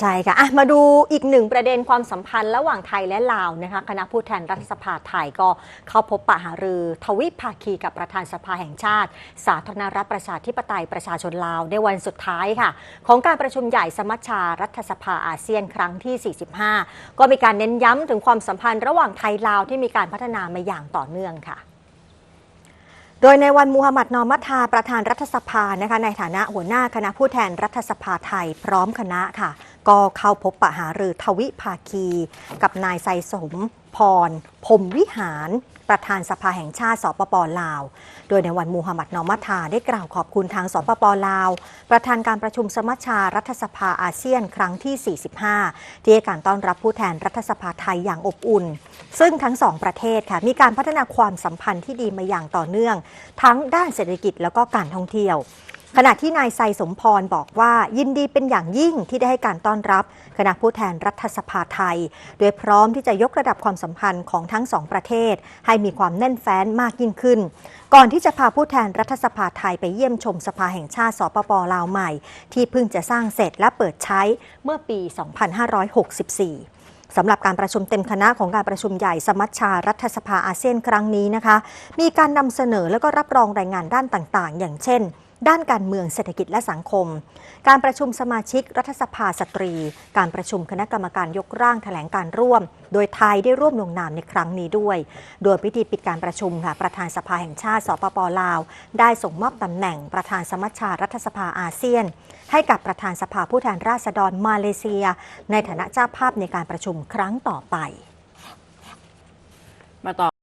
ใช่ค่ะะมาดูอีกหนึ่งประเด็นความสัมพันธ์ระหว่างไทยและลาวนะคะคณะผู้แทนรัฐสภาไทยก็เข้าพบปะหารือทวิภาคีกับประธานสภาแห่งชาติ สาธารณรัฐประชาธิปไตยประชาชนลาวในวันสุดท้ายค่ะ ของการประชุมใหญ่สมัชชารัฐสภาอาเซียนครั้งที่ 45 ก็มีการเน้นย้ำถึงความสัมพันธ์ระหว่างไทยลาวที่มีการพัฒนามาอย่างต่อเนื่องค่ะโดยในวันมูฮัมหมัดนอมัทาประธานรัฐสภานะคะในฐานะหัวหน้าคณะผู้แทนรัฐสภาไทยพร้อมคณะค่ะ ก็เข้าพบปะหารือทวิภาคี กับนายไซสมพรพรมวิหาร ประธานสภาแห่งชาติสปปลาว โดยในวันมูฮัมหมัดนอมัทาได้กล่าวขอบคุณทางสปปลาว ประธานการประชุมสมัชชารัฐสภาอาเซียนครั้งที่ 45 ที่ให้การต้อนรับผู้แทนรัฐสภาไทยอย่างอบอุ่น ซึ่งทั้งสองประเทศค่ะมีการพัฒนาความสัมพันธ์ที่ดีมาอย่างต่อเนื่อง ทั้งด้านเศรษฐกิจแล้วก็การท่องเที่ยว ขณะที่นายไซสมพรบอกว่ายินดีเป็นอย่างยิ่งที่ได้ให้การต้อนรับ คณะผู้แทนรัฐสภาไทย โดยพร้อมที่จะยกระดับความสัมพันธ์ของทั้งสองประเทศ ให้มีความแน่นแฟ้นมากยิ่งขึ้น ก่อนที่จะพาผู้แทนรัฐสภาไทยไปเยี่ยมชมสภาแห่งชาติสปปลาวใหม่ ที่เพิ่งจะสร้างเสร็จและเปิดใช้เมื่อปี 2564สำหรับการประชุมเต็มคณะของการประชุมใหญ่สมัชชารัฐสภาอาเซียนครั้งนี้นะคะ มีการนำเสนอและก็รับรองรายงานด้านต่างๆ อย่างเช่น ด้านการเมืองเศรษฐกิจและสังคม การประชุมสมาชิกรัฐสภาสตรี การประชุมคณะกรรมการยกร่างแถลงการร่วม โดยไทยได้ร่วมลงนามในครั้งนี้ด้วย โดยพิธีปิดการประชุมค่ะประธานสภาแห่งชาติ สปปลาว ได้ส่งมอบตำแหน่งประธานสมัชชารัฐสภาอาเซียน ให้กับประธานสภาผู้แทนราษฎรมาเลเซีย ในฐานะเจ้าภาพในการประชุมครั้งต่อไป มาต่อ